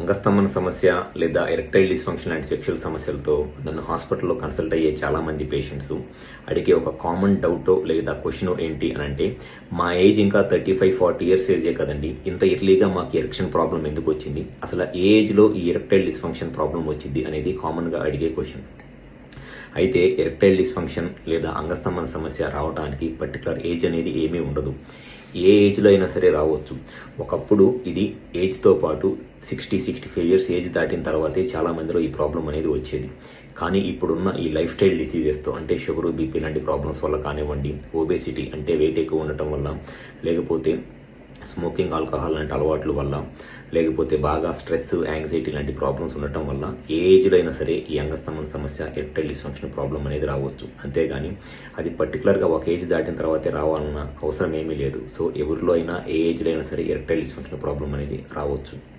అంగస్తంభన సమస్య లేదా erectile dysfunction లాంటి సెక్షువల్ సమస్యలతో నన్ను హాస్పిటల్లో కన్సల్ట్ అయ్యే చాలా మంది పేషెంట్స్. అడిగే ఒక కామన్ డౌట్ లేదా క్వశ్చన్ ఏంటి అని అంటే మా ఏజ్ ఇంకా థర్టీ ఫైవ్ ఫార్టీ ఇయర్స్ ఏజే కదండి. ఇంత ఎర్లీగా మాకు ఎరెక్షన్ ప్రాబ్లం ఎందుకు వచ్చింది? అసలు ఏ ఏజ్లో ఈ ఎరెక్టైల్ డిస్ఫంక్షన్ ప్రాబ్లం వచ్చింది అనేది కామన్గా అడిగే క్వశ్చన్. అయితే ఎరెక్టైల్ డిస్ఫంక్షన్ లేదా అంగస్తంభన సమస్య రావడానికి పర్టికులర్ ఏజ్ అనేది ఏమీ ఉండదు. ఏ ఏజ్లో అయినా సరే రావచ్చు. ఒకప్పుడు ఇది ఏజ్తో పాటు sixty sixty five years age దాటిన తర్వాతే చాలా మందిలో ఈ ప్రాబ్లం అనేది వచ్చేది. కానీ ఇప్పుడున్న ఈ లైఫ్ స్టైల్ డిసీజెస్తో అంటే షుగర్ బీపీ లాంటి ప్రాబ్లమ్స్ వల్ల కానివ్వండి ఓబేసిటీ అంటే వెయిట్ ఎక్కువ ఉండటం వల్ల లేకపోతే స్మోకింగ్ ఆల్కహాల్ లాంటి అలవాట్ల వల్ల లేకపోతే బాగా స్ట్రెస్ యాంగ్జైటీ లాంటి ప్రాబ్లమ్స్ ఉండటం వల్ల ఏ ఏజ్లో అయినా సరే ఈ అంగస్తంభన సమస్య ఎరెక్టైల్ డిస్ఫంక్షన్ ప్రాబ్లం అనేది రావచ్చు. అంతేగాని అది పర్టికులర్గా ఒక ఏజ్ దాటిన తర్వాతే రావాలన్న అవసరం ఏమీ లేదు. సో ఎవరిలో అయినా ఏ ఏజ్లో అయినా సరే ఎరెక్టైల్ డిస్ఫంక్షన్ ప్రాబ్లం అనేది రావచ్చు.